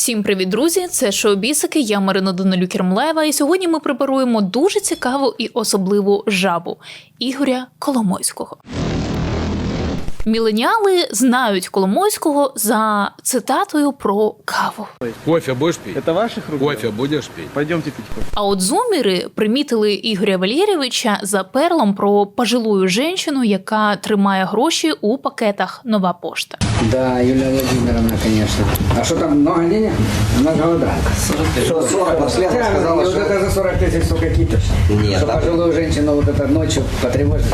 Всім привіт, друзі! Це шоу Бісики. Я Марина Данилюк Кермлева, і сьогодні ми препаруємо дуже цікаву і особливу жабу Ігоря Коломойського. Міленіали знають Коломойського за цитатою про каву. Кофе будешь пить? Это ваших рук? Кофе будешь пить? Пойдемте пить кофе. А от зуміри примітили Ігоря Валєрєвича за перлом про пожилую жінку, яка тримає гроші у пакетах Нова пошта. Да, Юлия Владимировна, конечно. А что там, много денег? Много, да. Что, 40 последних Да, сказала, и вот что... это за 40 тысяч, сука, кипиш. Нет, Что так- пожилую женщину вот это ночью потревожит.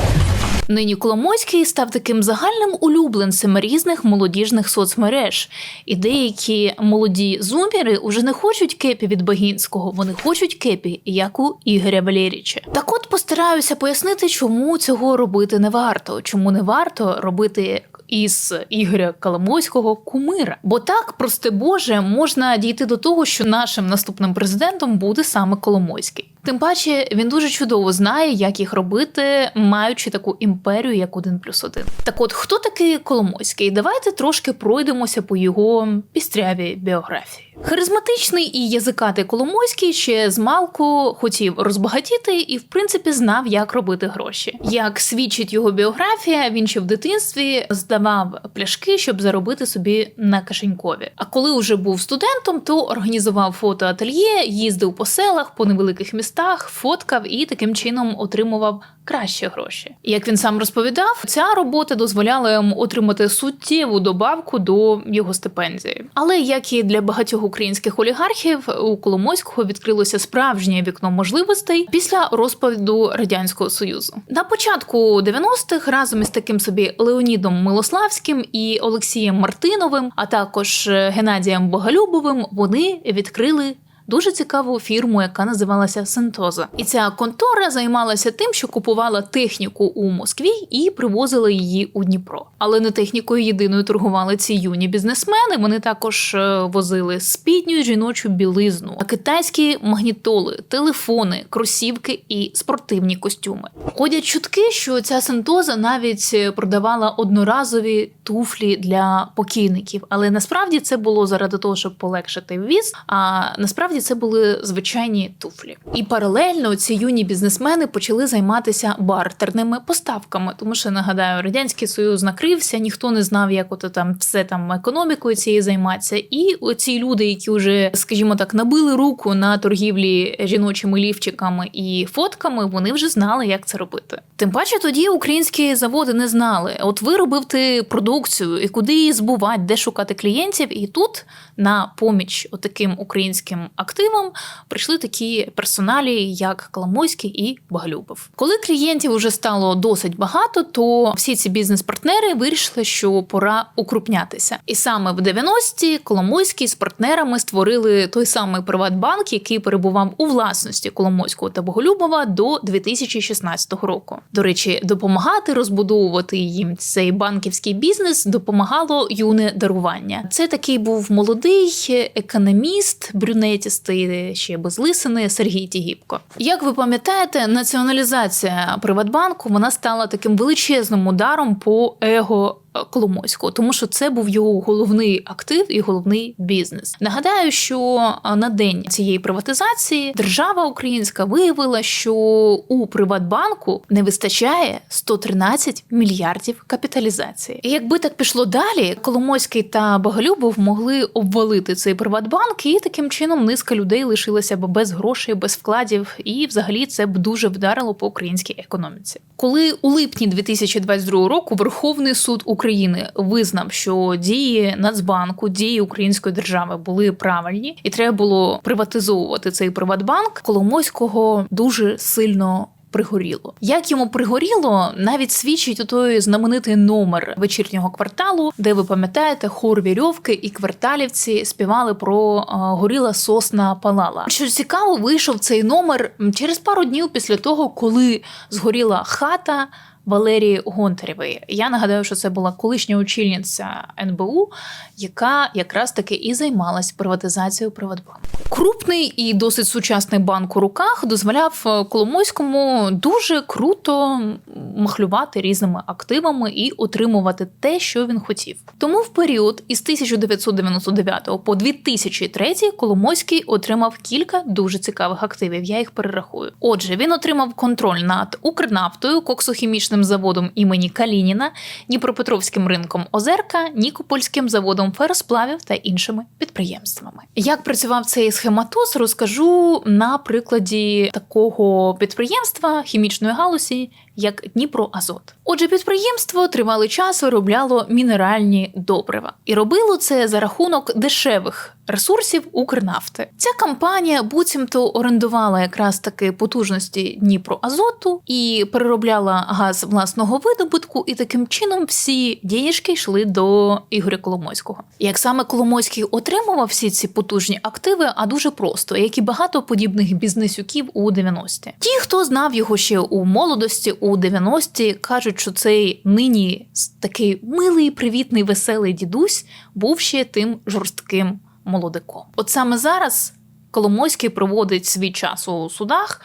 Нині Коломойський став таким загальним улюбленцем різних молодіжних соцмереж. І деякі молоді зуміри уже не хочуть кепі від Багінського, вони хочуть кепі, як у Ігоря Валєріча. Так от постараюся пояснити, чому цього робити не варто, чому не варто робити. Із Ігоря Коломойського кумира, бо так, прости Боже, можна дійти до того, що нашим наступним президентом буде саме Коломойський. Тим паче він дуже чудово знає, як їх робити, маючи таку імперію, як один плюс один. Так от, хто такий Коломойський? Давайте трошки пройдемося по його пістрявій біографії. Харизматичний і язикатий Коломойський ще з малку хотів розбагатіти і, в принципі, знав, як робити гроші. Як свідчить його біографія, він ще в дитинстві здавав пляшки, щоб заробити собі на кишенькові. А коли вже був студентом, то організував фотоательє, їздив по селах, по невеликих містах, фоткав і таким чином отримував кращі гроші. Як він сам розповідав, ця робота дозволяла йому отримати суттєву добавку до його стипендії. Але як і для багатьох українських олігархів, у Коломойського відкрилося справжнє вікно можливостей після розпаду радянського союзу. На початку 90-х разом із таким собі Леонідом Милославським і Олексієм Мартиновим, а також Геннадієм Боголюбовим, вони відкрили дуже цікаву фірму, яка називалася Сентоза. І ця контора займалася тим, що купувала техніку у Москві і привозила її у Дніпро. Але не технікою єдиною торгували ці юні бізнесмени. Вони також е, возили спідню жіночу білизну, китайські магнітоли, телефони, кросівки і спортивні костюми. Ходять чутки, що ця Сентоза навіть е, продавала одноразові туфлі для покійників, але насправді це було заради того, щоб полегшити ввіз. А насправді це були звичайні туфлі. І паралельно ці юні бізнесмени почали займатися бартерними поставками, тому що нагадаю, радянський союз накрився, ніхто не знав, як ото там все там економікою цією займатися. І оці люди, які вже, скажімо так, набили руку на торгівлі жіночими лівчиками і фотками, вони вже знали, як це робити. Тим паче тоді українські заводи не знали. От ви робити продукцію і куди її збувати, де шукати клієнтів. І тут на поміч отаким українським активам прийшли такі персоналі, як Коломойський і Боголюбов. Коли клієнтів вже стало досить багато, то всі ці бізнес-партнери вирішили, що пора укрупнятися. І саме в 90-ті Коломойський з партнерами створили той самий Приватбанк, який перебував у власності Коломойського та Боголюбова до 2016 року. До речі, допомагати розбудовувати їм цей банківський бізнес допомагало юне дарування. Це такий був молодий економіст, брюнетістий, ще без лисини Сергій Тігіпко. Як ви пам'ятаєте, націоналізація Приватбанку вона стала таким величезним ударом по его. Коломойського, тому що це був його головний актив і головний бізнес. Нагадаю, що на день цієї приватизації держава українська виявила, що у Приватбанку не вистачає 113 мільярдів капіталізації. І якби так пішло далі, Коломойський та Боголюбов могли обвалити цей Приватбанк, і таким чином низка людей лишилася б без грошей, без вкладів, і взагалі це б дуже вдарило по українській економіці. Коли у липні 2022 року Верховний суд України визнав, що дії Нацбанку, дії української держави були правильні, і треба було приватизовувати цей Приватбанк, Коломойського дуже сильно. Пригоріло, як йому пригоріло, навіть свідчить у той знаменитий номер вечірнього кварталу, де ви пам'ятаєте, хор вірьовки і кварталівці співали про е, горіла сосна палала. Що цікаво, вийшов цей номер через пару днів після того, коли згоріла хата Валерії Гонтарєвої. Я нагадаю, що це була колишня очільниця НБУ, яка якраз таки і займалась приватизацією Приватбанку. Крупний і досить сучасний банк у руках дозволяв е, Коломойському дуже круто махлювати різними активами і отримувати те, що він хотів. Тому в період із 1999 по 2003 Коломойський отримав кілька дуже цікавих активів. Я їх перерахую. Отже, він отримав контроль над Укрнафтою, коксохімічним заводом імені Калініна, Дніпропетровським ринком Озерка, Нікопольським заводом феросплавів та іншими підприємствами. Як працював цей схематоз, розкажу на прикладі такого підприємства хімічної галузі, як Дніпроазот. Отже, підприємство тривалий час виробляло мінеральні добрива і робило це за рахунок дешевих ресурсів Укрнафти. Ця компанія буцімто орендувала якраз таки потужності Дніпроазоту і переробляла газ власного видобутку, і таким чином всі денежки йшли до Ігоря Коломойського. Як саме Коломойський отримував всі ці потужні активи, а дуже просто, як і багато подібних бізнесюків у 90-ті. Ті, хто знав його ще у молодості, у 90-ті, кажуть, що цей нині такий милий, привітний, веселий дідусь був ще тим жорстким молодиком. От саме зараз Коломойський проводить свій час у судах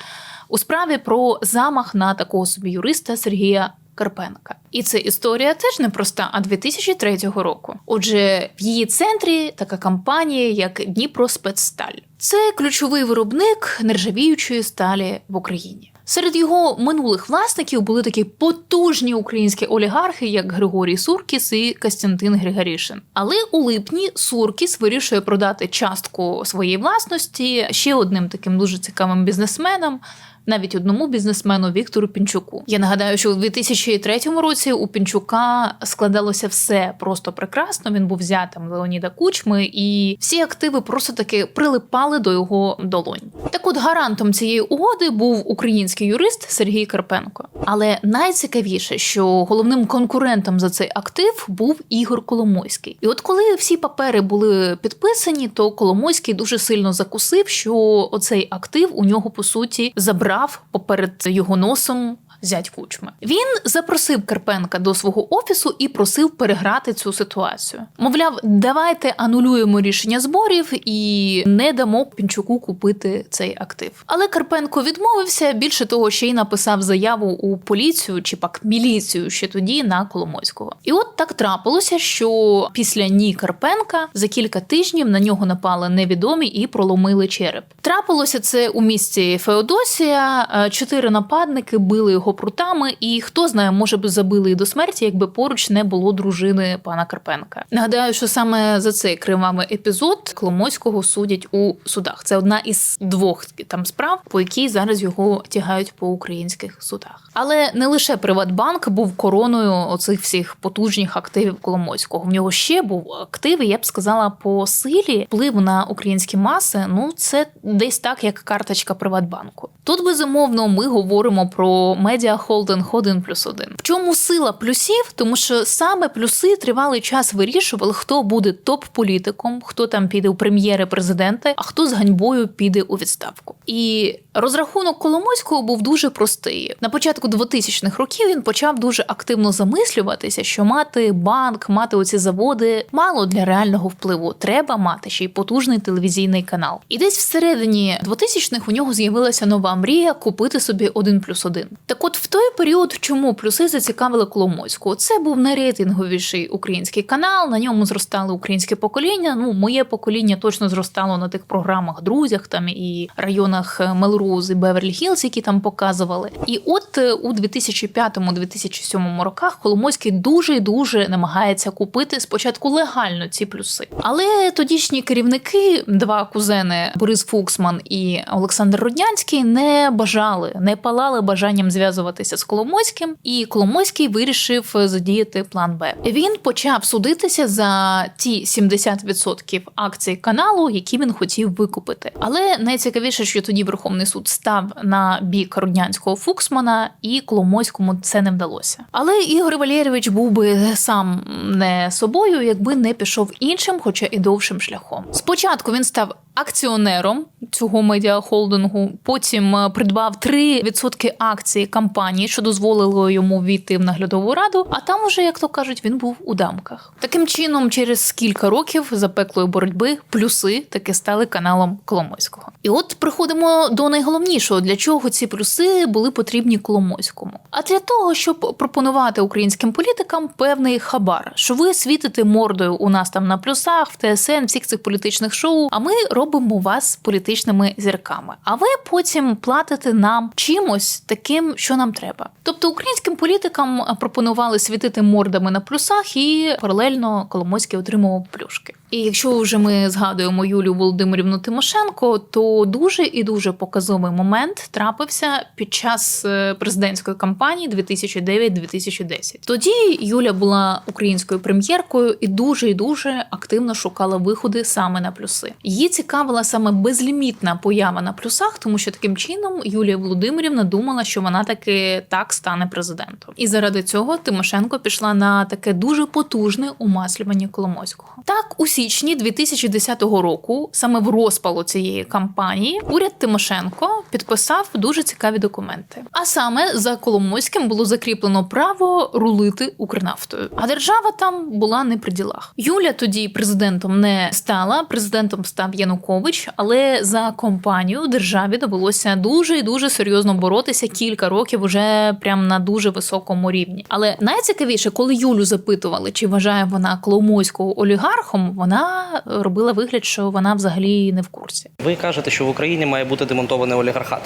у справі про замах на такого собі юриста Сергія Карпенка. І це історія теж непроста, а 2003 року. Отже, в її центрі така компанія, як Дніпроспецсталь. Це ключовий виробник нержавіючої сталі в Україні. Серед його минулих власників були такі потужні українські олігархи, як Григорій Суркіс і Костянтин Григорішин. Але у липні Суркіс вирішує продати частку своєї власності ще одним таким дуже цікавим бізнесменам. Навіть одному бізнесмену Віктору Пінчуку. Я нагадаю, що у 2003 році у Пінчука складалося все просто прекрасно. Він був взятим Леоніда Кучми, і всі активи просто таки прилипали до його долонь. Так, от гарантом цієї угоди був український юрист Сергій Карпенко. Але найцікавіше, що головним конкурентом за цей актив був Ігор Коломойський. І от коли всі папери були підписані, то Коломойський дуже сильно закусив, що оцей актив у нього по суті забрав поперед його носом. Зять кучми. Він запросив Карпенка до свого офісу і просив переграти цю ситуацію. Мовляв, давайте анулюємо рішення зборів і не дамо Пінчуку купити цей актив. Але Карпенко відмовився. Більше того, ще й написав заяву у поліцію чи пак міліцію ще тоді на Коломойського. І от так трапилося, що після ні Карпенка за кілька тижнів на нього напали невідомі і проломили череп. Трапилося це у місті Феодосія. Е, Чотири нападники били його прутами, і хто знає, може би забили і до смерті, якби поруч не було дружини пана Карпенка. Нагадаю, що саме за цей кривавий епізод Коломойського судять у судах. Це одна із двох там справ, по якій зараз його тягають по українських судах. Але не лише Приватбанк був короною оцих всіх потужних активів Коломойського. В нього ще був актив, я б сказала, по силі вплив на українські маси. Ну це десь так, як карточка Приватбанку. Тут безумовно ми говоримо про медіа холдинг 1 плюс 1. В чому сила плюсів? Тому що саме плюси тривалий час вирішували, хто буде топ-політиком, хто там піде у прем'єри президента, а хто з ганьбою піде у відставку. І розрахунок Коломойського був дуже простий. На початку 2000-х років він почав дуже активно замислюватися, що мати банк, мати оці заводи мало для реального впливу. Треба мати ще й потужний телевізійний канал. І десь всередині 2000-х у нього з'явилася нова мрія купити собі 1 плюс 1. Так от в той період, чому плюси зацікавили Коломойського? Це був найрейтинговіший український канал. На ньому зростали українське покоління. Ну, моє покоління точно зростало на тих програмах, друзях там і районах Мелроуз і Беверлі Хілз, які там показували. І от е, у 2005-2007 роках Коломойський дуже і дуже намагається купити спочатку легально ці плюси. Але тодішні керівники, два кузени Борис Фуксман і Олександр Роднянський, не бажали, не палали бажанням зв'язуватися з Коломойським, і Коломойський вирішив задіяти план Б. Він почав судитися за ті 70% акцій каналу, які він хотів викупити. Але найцікавіше, що тоді Верховний суд став на бік Роднянського Фуксмана, і Коломойському це не вдалося. Але Ігор Валерійович був би сам не собою, якби не пішов іншим, хоча і довшим шляхом. Спочатку він став акціонером цього медіахолдингу. Потім е, придбав 3% акцій компанії, що дозволило йому війти в наглядову раду. А там уже, як то кажуть, він був у дамках. Таким чином, через кілька років запеклої боротьби плюси таки стали каналом Коломойського. І от приходимо до найголовнішого, для чого ці плюси були потрібні Коломойському. А для того, щоб пропонувати українським політикам певний хабар, що ви світите мордою у нас там на плюсах, в ТСН, всіх цих політичних шоу. А ми робимо вас політичними зірками. А ви потім платите нам чимось таким, що нам треба. Тобто українським політикам пропонували світити мордами на плюсах, і паралельно Коломойський отримував плюшки. І якщо вже ми згадуємо Юлію Володимирівну Тимошенко, то дуже і дуже показовий момент трапився під час е, президентської кампанії 2009-2010. Тоді Юля була українською прем'єркою і дуже і дуже активно шукала виходи саме на плюси. Її цікавила саме безлімітна поява на плюсах, тому що таким чином Юлія Володимирівна думала, що вона таки так стане президентом. І заради цього Тимошенко пішла на таке дуже потужне умаслювання Коломойського. Так, у січні 2010 року, саме в розпалу цієї кампанії, уряд Тимошенко підписав дуже цікаві документи. А саме за Коломойським було закріплено право рулити Укрнафтою. А держава там була не при ділах. Юля тоді президентом не стала. Президентом став Янукович, але за компанію державі довелося дуже і дуже серйозно боротися кілька років уже прям на дуже високому рівні. Але найцікавіше, коли Юлю запитували, чи вважає вона Коломойського олігархом, вона робила вигляд, що вона взагалі не в курсі. Ви кажете, що в Україні має бути демонтований олігархат.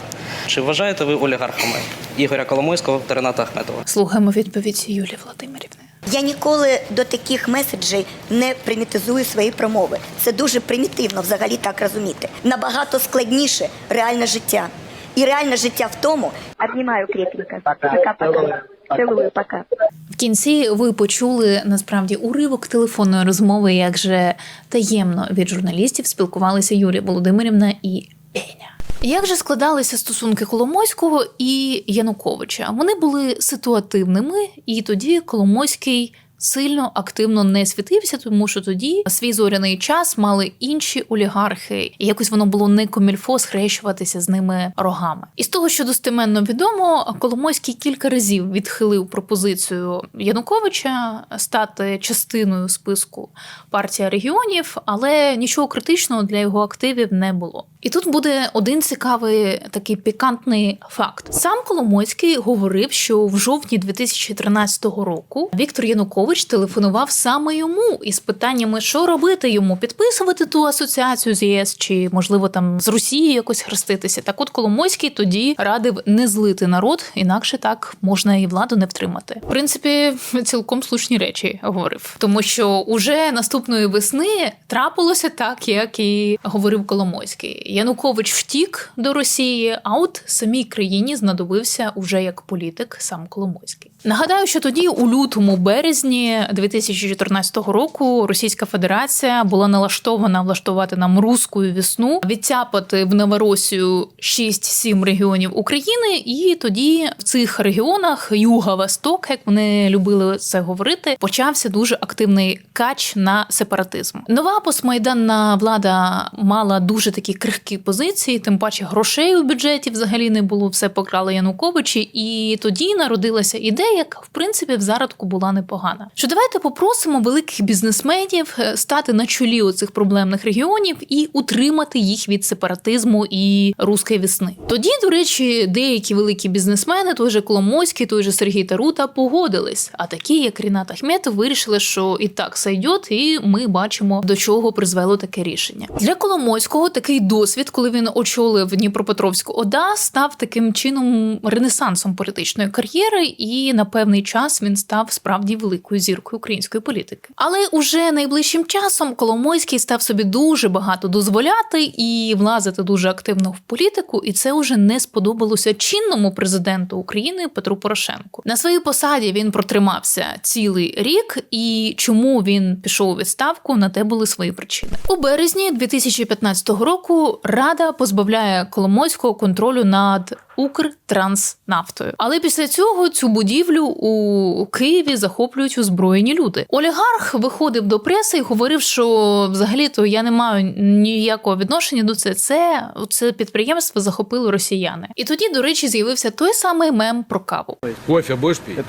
Чи вважаєте ви олігархами Ігоря Коломойського та Рената Ахметова? Слухаємо відповідь Юлії Володимирівни. Я ніколи до таких меседжей не примітизую свої промови. Це дуже примітивно взагалі так розуміти. Набагато складніше реальне життя. І реальне життя в тому. Обнімаю крепенько. Пока-пока. Цілую, пока. В кінці ви почули насправді уривок телефонної розмови, як же таємно від журналістів спілкувалися Юлія Володимирівна і Еня. Як же складалися стосунки Коломойського і Януковича? Вони були ситуативними, і тоді Коломойський сильно активно не світився, тому що тоді свій зоряний час мали інші олігархи, і якось воно було не комільфо схрещуватися з ними рогами. І з того, що достеменно відомо, Коломойський кілька разів відхилив пропозицію Януковича стати частиною списку партія регіонів, але нічого критичного для його активів не було. І тут буде один цікавий такий пікантний факт. Сам Коломойський говорив, що в жовтні 2013 року Віктор Янукович телефонував саме йому із питаннями, що робити йому, підписувати ту асоціацію з ЄС чи можливо там з Росією якось хреститися. Так, от Коломойський тоді радив не злити народ, інакше так можна і владу не втримати. В принципі, цілком слушні речі говорив, тому що уже наступної весни трапилося так, як і говорив Коломойський. Янукович втік до Росії, а от самій країні знадобився уже як політик сам Коломойський. Нагадаю, що тоді, у лютому березні 2014 року, Російська Федерація була налаштована влаштувати нам руську весну, відтяпати в Новоросію 6-7 регіонів України, і тоді в цих регіонах Юга-Восток, як вони любили це говорити, почався дуже активний кач на сепаратизм. Нова постмайданна влада мала дуже такі крихкі позиції, тим паче грошей у бюджеті взагалі не було, все покрали Януковичі, і тоді народилася ідея, яка в принципі в зародку була непогана. Що давайте попросимо великих бізнесменів е, стати на чолі оцих проблемних регіонів і утримати їх від сепаратизму і руської весни. Тоді, до речі, деякі великі бізнесмени, той же Коломойський, той же Сергій Тарута, погодились. А такі, як Рінат Ахметов, вирішили, що і так сойдет, і ми бачимо, до чого призвело таке рішення. Для Коломойського такий досвід, коли він очолив Дніпропетровську ОДА, став таким чином ренесансом політичної кар'єри, і на певний час він став справді великою зіркою української політики. Але уже найближчим часом Коломойський став собі дуже багато дозволяти і влазити дуже активно в політику, і це вже не сподобалося чинному президенту України Петру Порошенку. На своїй посаді він протримався цілий рік, і чому він пішов у відставку, на те були свої причини. У березні 2015 року Рада позбавляє Коломойського контролю над Укртранснафтою. Але після цього цю будівлю у Києві захоплюють у озброєні люди. Олігарх виходив до преси і говорив, що взагалі-то я не маю ніякого відношення до це. Це, це підприємство захопили росіяни. І тоді, до речі, з'явився той самий мем про каву. Кофе будешь пить?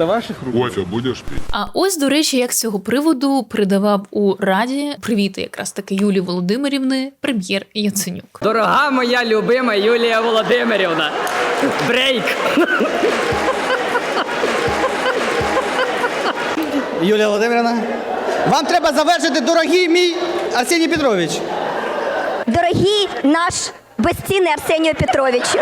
Кофе будешь пить? А ось, до речі, як з цього приводу передавав у раді привіти якраз таки Юлії Володимирівни, прем'єр Яценюк. Дорога моя любима Юлія Володимирівна. Брейк. Юлія Володимирівна. Вам треба завершити, дорогий мій Арсеній Петрович. Дорогий наш безцінний Арсенію Петровичу.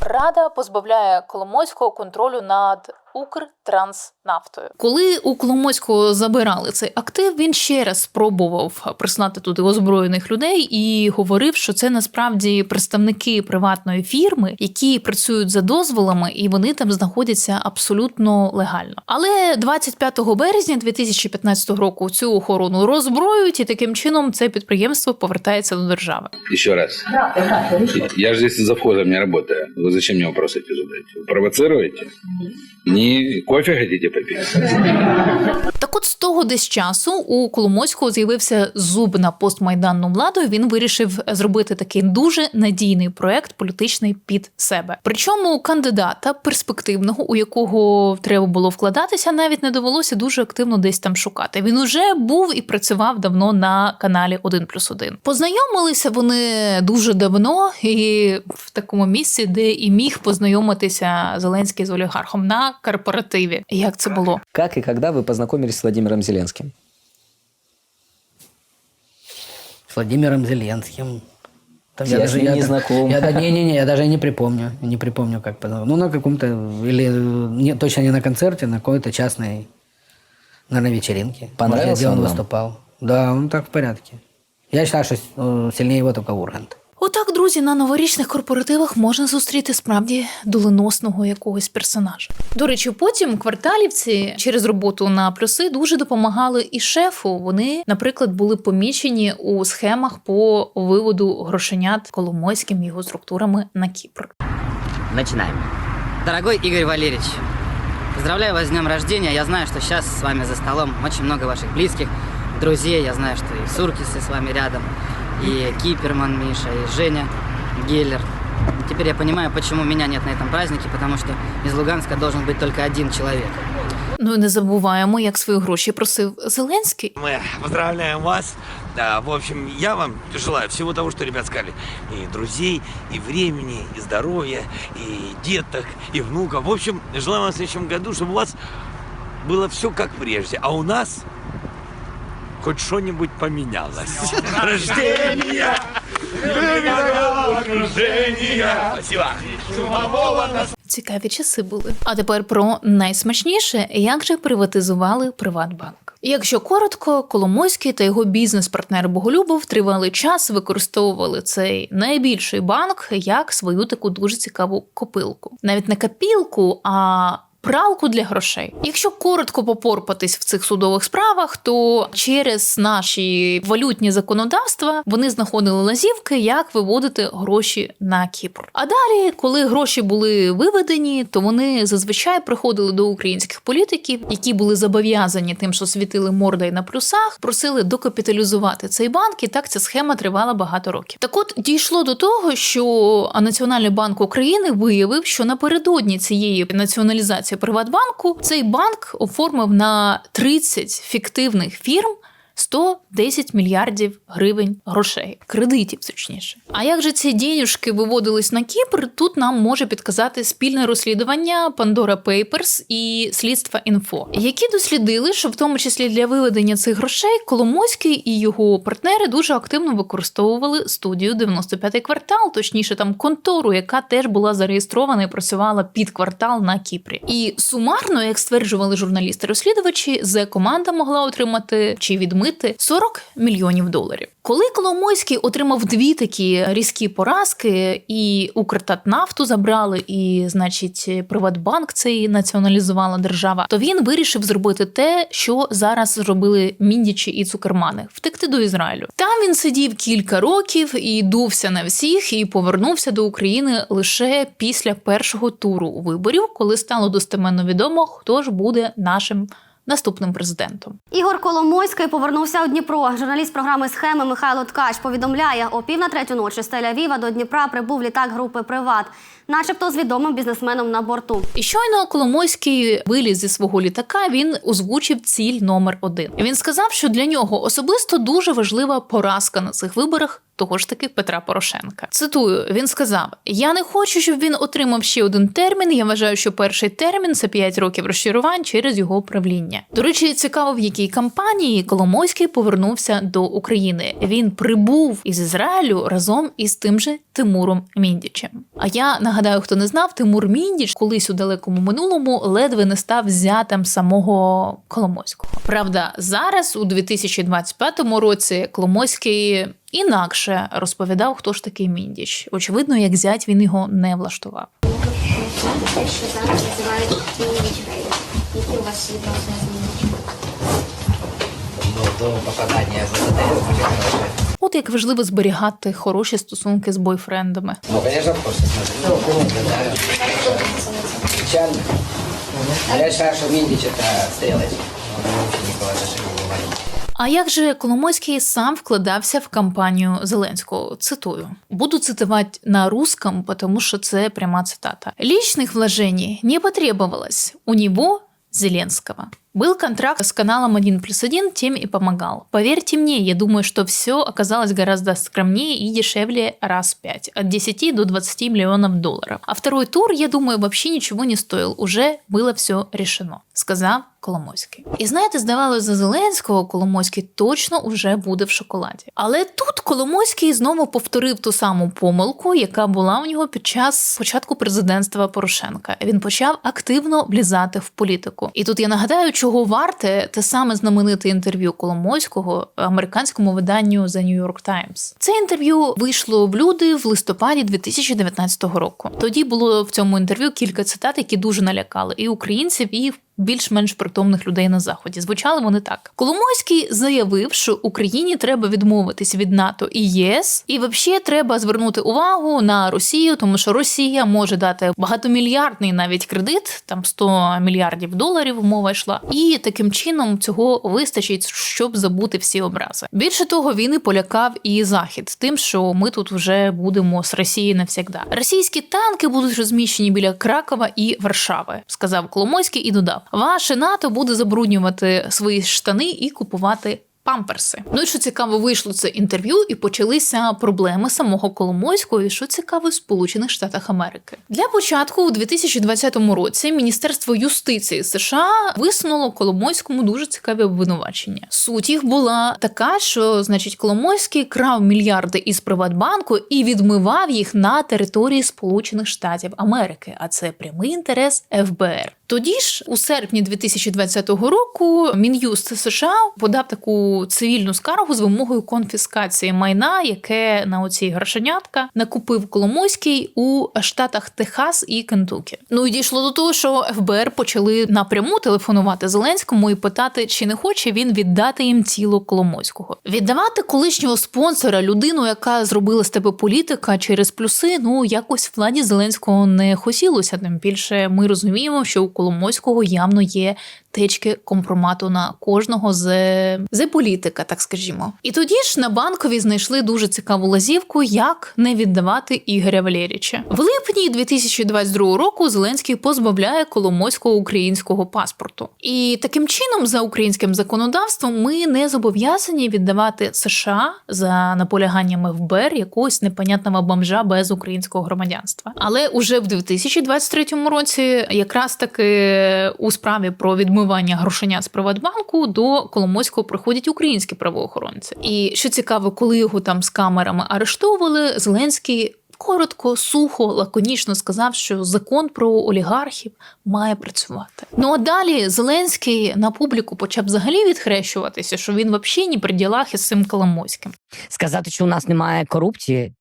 Рада позбавляє Коломойського контролю над Укртранснафтою. Коли у Коломойського забирали цей актив, він ще раз спробував прислати туди озброєних людей і говорив, що це насправді представники приватної фірми, які працюють за дозволами, і вони там знаходяться абсолютно легально. Але 25 березня 2015 року цю охорону роззброюють, і таким чином це підприємство повертається до держави. Еще раз. Я же здесь завхозом не работаю. Вы зачем мне вопросы эти задаете? Вы Не кофе хотите попить? Так от з того десь часу у Коломойського з'явився зуб на постмайданну владу. Він вирішив зробити такий дуже надійний проект політичний під себе. Причому кандидата перспективного, у якого треба було вкладатися, навіть не довелося дуже активно десь там шукати. Він уже був і працював давно на каналі 1+,1. Познайомилися вони дуже давно і в такому місці, де і міг познайомитися Зеленський з олігархом на корпоративі. Як це було? Как и когда вы познакомились с Владимиром Зеленским? С Владимиром Зеленским. Там Я с ним не да- знаком. Я, да- не-не-не, я даже не припомню. Не припомню, как познаком- Ну, на каком-то, или э, не, точно не на концерте, на какой-то частной, наверное, вечеринке. Понравился Может, где он он вам? выступал. Да, он так в порядке. Я считаю, что э, сильнее его только Ургант. Отак, друзі, на новорічних корпоративах можна зустріти справді доленосного якогось персонажа. До речі, потім кварталівці через роботу на плюси дуже допомагали і шефу. Вони, наприклад, були помічені у схемах по виводу грошенят Коломойським його структурами на Кіпр. Начинаем. Дорогой Игорь Валерьевич, поздравляю вас с днем рождения. Я знаю, что сейчас с вами за столом очень много ваших близких, друзей. Я знаю, что и Суркисы с вами рядом, и Киперман Миша, и Женя Геллер. Теперь я понимаю, почему меня нет на этом празднике, потому что из Луганска должен быть только один человек. Ну і не забуваємо, як свої гроші просив Зеленський. Мы поздравляем вас. Да, в общем, я вам желаю всего того, что ребят сказали. И друзей, и времени, и здоровья, и деток, и внуков. В общем, желаю вам в следующем году, чтобы у вас было все как прежде. А у нас хоть что-нибудь поменялось. Спасибо. Цікаві часи були. А тепер про найсмачніше, як же приватизували Приватбанк. Якщо коротко, Коломойський та його бізнес-партнер Боголюбов тривалий час використовували цей найбільший банк як свою таку дуже цікаву копилку. Навіть не копілку, а пралку для грошей. Якщо коротко попорпатись в цих судових справах, то через наші валютні законодавства вони знаходили лазівки, як виводити гроші на Кіпр. А далі, коли гроші були виведені, то вони зазвичай приходили до українських політиків, які були зобов'язані тим, що світили мордою на плюсах, просили докапіталізувати цей банк, і так ця схема тривала багато років. Так от дійшло до того, що Національний банк України виявив, що напередодні цієї націоналізації Приватбанку. Цей банк оформив на 30 фіктивних фірм 110 мільярдів гривень грошей, кредитів, точніше. А як же ці денюжки виводились на Кіпр? Тут нам може підказати спільне розслідування Pandora Papers і слідства інфо, які дослідили, що в тому числі для виведення цих грошей Коломойський і його партнери дуже активно використовували студію 95-й квартал, точніше там контору, яка теж була зареєстрована і працювала під квартал на Кіпрі. І сумарно, як стверджували журналісти-розслідувачі, з команда могла отримати чи відмити 40 мільйонів доларів. Коли Коломойський отримав дві такі різкі поразки, і Укртатнафту забрали, і, значить, Приватбанк цей націоналізувала держава, то він вирішив зробити те, що зараз зробили Міндічі і Цукермани втекти до Ізраїлю. Там він сидів кілька років і дувся на всіх, і повернувся до України лише після першого туру виборів, коли стало достеменно відомо, хто ж буде нашим наступним президентом. Ігор Коломойський повернувся у Дніпро. Журналіст програми Схеми Михайло Ткач повідомляє, о пів на третю ночі з Тель-Авіва до Дніпра прибув літак групи Приват, начебто з відомим бізнесменом на борту. І щойно Коломойський виліз зі свого літака. Він озвучив ціль номер один. Він сказав, що для нього особисто дуже важлива поразка на цих виборах. Того ж таки Петра Порошенка. Цитую, він сказав: Я не хочу, щоб він отримав ще один термін. Я вважаю, що перший термін це 5 років розчарувань через його правління. До речі, цікаво, в якій кампанії Коломойський повернувся до України. Він прибув із Ізраїлю разом із тим же Тимуром Міндічем. А я нагадаю, хто не знав, Тимур Міндіч колись у далекому минулому ледве не став зятем самого Коломойського. Правда, зараз у 2025 році Коломойський інакше розповідав, хто ж такий Міндіч. Очевидно, як зять він його не влаштував. Те, що зараз називають? Ну. От як важливо зберігати хороші стосунки з бойфрендами. Ну, в курсе, смотри. Ну, да. Печально. Что Миндич это стрелочник. А як же Коломойський сам вкладався в кампанію Зеленського? Цитую, буду цитувати на русском, потому що це пряма цитата. Личных вложений не потребовалось у него Зеленского. Был контракт с каналом 1 плюс 1, тем и помогал. Поверьте мне, я думаю, что все оказалось гораздо скромнее и дешевле раз в 5, от 10 до 20 миллионов долларов. А второй тур, я думаю, вообще ничего не стоил, уже было все решено, сказав Коломойський. І знаєте, здавалося, за Зеленського Коломойський точно уже буде в шоколаді. Але тут Коломойський знову повторив ту саму помилку, яка була у нього під час початку президентства Порошенка. Він почав активно влізати в політику. І тут я нагадаю, чого варте те саме знамените інтерв'ю Коломойського американському виданню The New York Times. Це інтерв'ю вийшло в люди в листопаді 2019 року. Тоді було в цьому інтерв'ю кілька цитат, які дуже налякали і українців, і більш-менш притомних людей на заході. Звучали вони так: Коломойський заявив, що Україні треба відмовитись від НАТО і ЄС, і взагалі треба звернути увагу на Росію, тому що Росія може дати багатомільярдний навіть кредит, там 100 мільярдів доларів мова йшла, і таким чином цього вистачить, щоб забути всі образи. Більше того, він і полякав і захід тим, що ми тут вже будемо з Росії навсягда. Російські танки будуть розміщені біля Кракова і Варшави, сказав Коломойський і додав: Ваше НАТО буде забруднювати свої штани і купувати. Памперси. Ну і що цікаво, вийшло це інтерв'ю, і почалися проблеми самого Коломойського, і що цікаво, в Сполучених Штатах Америки. Для початку, у 2020 році, Міністерство юстиції США висунуло Коломойському дуже цікаві обвинувачення. Суть їх була така, що, значить, Коломойський крав мільярди із Приватбанку і відмивав їх на території Сполучених Штатів Америки. А це прямий інтерес ФБР. Тоді ж, у серпні 2020 року, Мін'юст США подав таку цивільну скаргу з вимогою конфіскації майна, яке на оці грошенятка накупив Коломойський у штатах Техас і Кентукі. Ну і дійшло до того, що ФБР почали напряму телефонувати Зеленському і питати, чи не хоче він віддати їм тіло Коломойського. Віддавати колишнього спонсора, людину, яка зробила з тебе політика через плюси, ну якось владі Зеленського не хотілося. Тим більше ми розуміємо, що у Коломойського явно є течки компромату на кожного з, з політика, так скажімо. І тоді ж на банкові знайшли дуже цікаву лазівку, як не віддавати Ігоря Валеріча. В липні 2022 року Зеленський позбавляє Коломойського українського паспорту. І таким чином, за українським законодавством, ми не зобов'язані віддавати США за наполяганням ФБР якогось непонятного бомжа без українського громадянства. Але уже в 2023 році, якраз таки у справі про відмивання грошенят з Приватбанку до Коломойського приходять українські правоохоронці. І що цікаво, коли його там з камерами арештовували, Зеленський. Коротко, сухо, лаконічно сказав, що закон про олігархів має працювати. Ну а далі Зеленський на публіку почав взагалі відхрещуватися, що він взагалі ні при ділах із цим Коломойським. Сказати, що у нас немає корупції,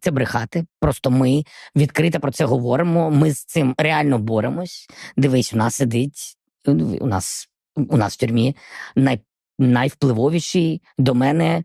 це брехати. Просто ми відкрито про це говоримо. Ми з цим реально боремось. Дивись, у нас сидить у нас у нас в тюрмі най, найвпливовіший до мене,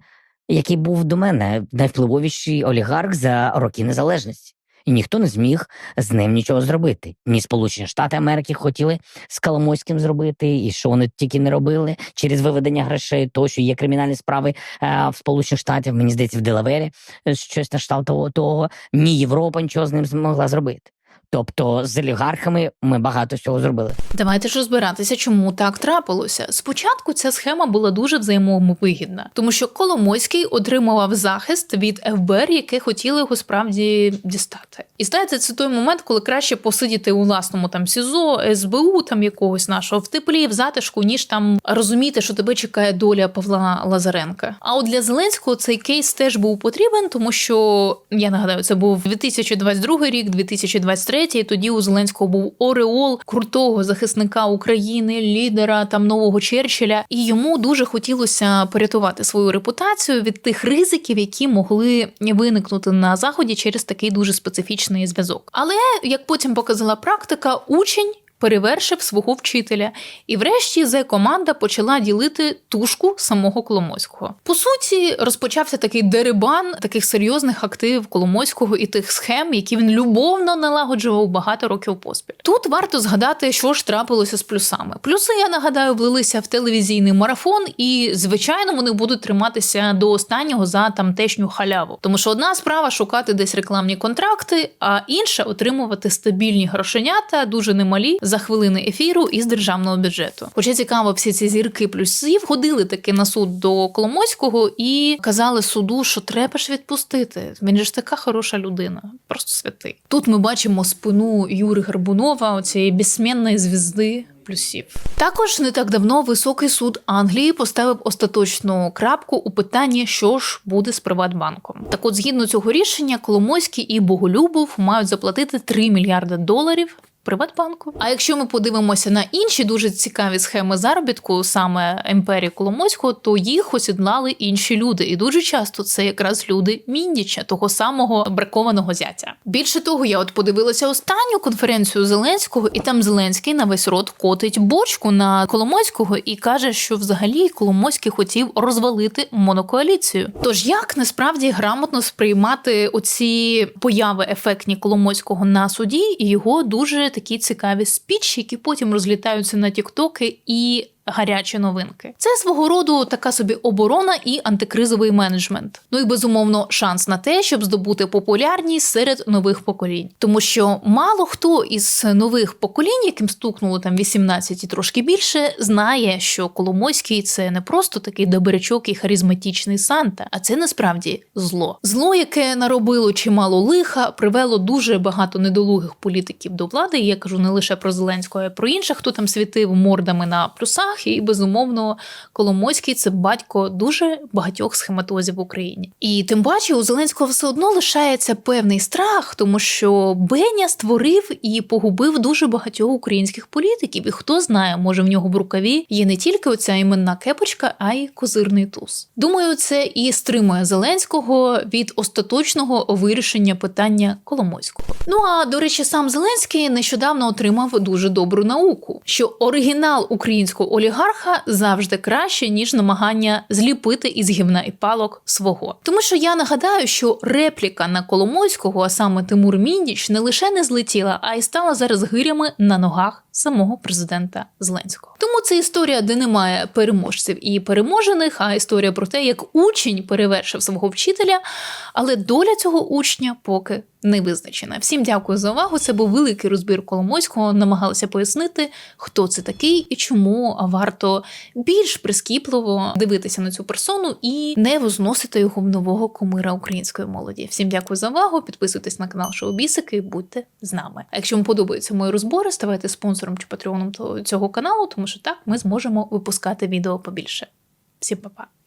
який був до мене, найвпливовіший олігарх за роки незалежності. І ніхто не зміг з ним нічого зробити. Ні Сполучені Штати Америки хотіли з Коломойським зробити, і що вони тільки не робили через виведення грошей, тощо є кримінальні справи е, в Сполучених Штатах, мені здається, в Делавері е, щось на того, того. Ні Європа нічого з ним змогла зробити. Тобто з олігархами ми багато всього зробили. Давайте ж розбиратися, чому так трапилося. Спочатку ця схема була дуже взаємовигідна, тому що Коломойський отримував захист від ФБР, яке хотіли його справді дістати. І знаєте, це той момент, коли краще посидіти у власному там СІЗО, СБУ, там якогось нашого в теплі, в затишку, ніж там розуміти, що тебе чекає доля Павла Лазаренка. А от для Зеленського цей кейс теж був потрібен, тому що я нагадаю, це був 2022 рік, 2023, і тоді у Зеленського був Ореол крутого захисника України, лідера там нового Черчилля, і йому дуже хотілося порятувати свою репутацію від тих ризиків, які могли виникнути на заході через такий дуже специфічний зв'язок. Але як потім показала практика, учень. Перевершив свого вчителя, і врешті зе команда почала ділити тушку самого Коломойського. По суті, розпочався такий дерибан таких серйозних активів Коломойського і тих схем, які він любовно налагоджував багато років поспіль. Тут варто згадати, що ж трапилося з плюсами. Плюси, я нагадаю, влилися в телевізійний марафон, і звичайно вони будуть триматися до останнього за тамтешню халяву. Тому що одна справа шукати десь рекламні контракти, а інша отримувати стабільні грошенята, дуже немалі за хвилини ефіру із державного бюджету. Хоча цікаво, всі ці зірки плюсів ходили таки на суд до Коломойського і казали суду, що треба ж відпустити. Він же ж така хороша людина, просто святий. Тут ми бачимо спину Юри Гарбунова, оцієї безсмінної звізди. Плюсів також не так давно високий суд Англії поставив остаточну крапку у питанні, що ж буде з Приватбанком. Так, от згідно цього рішення, Коломойський і Боголюбов мають заплатити 3 мільярди доларів Приватбанку. А якщо ми подивимося на інші дуже цікаві схеми заробітку, саме імперії Коломойського, то їх осідлали інші люди, і дуже часто це якраз люди Міндіча, того самого бракованого зятя. Більше того, я от подивилася останню конференцію Зеленського, і там Зеленський на весь рот котить бочку на Коломойського і каже, що взагалі Коломойський хотів розвалити монокоаліцію. Тож як насправді грамотно сприймати оці появи ефектні Коломойського на суді і його дуже такі цікаві спічі, які потім розлітаються на тіктоки і. Гарячі новинки. Це свого роду така собі оборона і антикризовий менеджмент. Ну і безумовно шанс на те, щоб здобути популярність серед нових поколінь, тому що мало хто із нових поколінь, яким стукнуло там 18 і трошки більше, знає, що Коломойський це не просто такий добрячок і харизматичний Санта, а це насправді зло. Зло, яке наробило чимало лиха, привело дуже багато недолугих політиків до влади. Я кажу не лише про Зеленського, а про інших, хто там світив мордами на плюсах. І безумовно, Коломойський це батько дуже багатьох схематозів в Україні. І тим паче у Зеленського все одно лишається певний страх, тому що Беня створив і погубив дуже багатьох українських політиків. І хто знає, може в нього в рукаві є не тільки оця іменна кепочка, а й козирний туз. Думаю, це і стримує Зеленського від остаточного вирішення питання Коломойського. Ну а до речі, сам Зеленський нещодавно отримав дуже добру науку, що оригінал українського олігарха завжди краще ніж намагання зліпити із гівна і палок свого. Тому що я нагадаю, що репліка на Коломойського, а саме Тимур Міндіч, не лише не злетіла, а й стала зараз гирями на ногах самого президента Зеленського. Тому це історія, де немає переможців і переможених, а історія про те, як учень перевершив свого вчителя, але доля цього учня поки не визначена. Всім дякую за увагу. Це був великий розбір Коломойського. Намагалися пояснити, хто це такий і чому варто більш прискіпливо дивитися на цю персону і не возносити його в нового кумира української молоді. Всім дякую за увагу. Підписуйтесь на канал Шоу Бісики і будьте з нами. А якщо вам подобаються мої розбори, ставайте спонсором чи патреоном цього каналу, тому що так ми зможемо випускати відео побільше. Всім па-па!